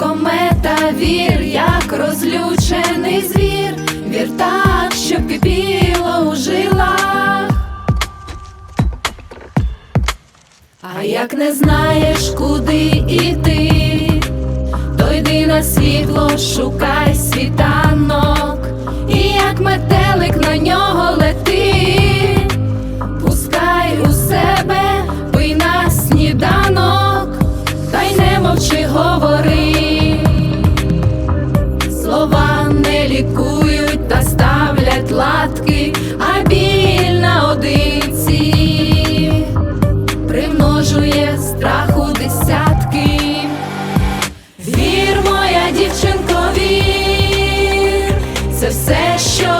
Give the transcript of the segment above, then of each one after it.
комета, вір, як розлючений звір, вір так, щоб кипіло у жилах. А як не знаєш, куди іти, то йди на світло, шукай світанок, і як метелик на нього лети, пускай у себе, пий на сніданок, та й не мовчи, говори. Все, що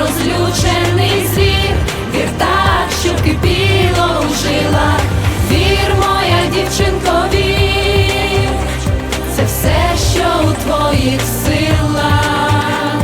розлючений звір, вір так, щоб кипіло у жилах. Вір, моя дівчинко, вір, це все, що у твоїх силах.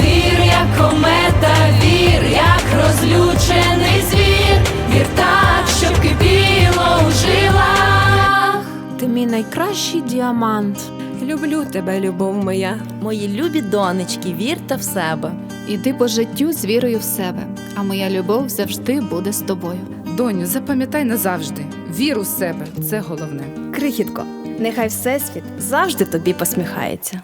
Вір, як комета, вір, як розлючений звір, вір так, щоб кипіло у жилах. Ти мій найкращий діамант. Люблю тебе, любов моя. Мої любі донечки, вірте в себе. Іди по життю з вірою в себе, а моя любов завжди буде з тобою. Доню, запам'ятай назавжди. Вір у себе це головне. Крихітко, нехай Всесвіт завжди тобі посміхається.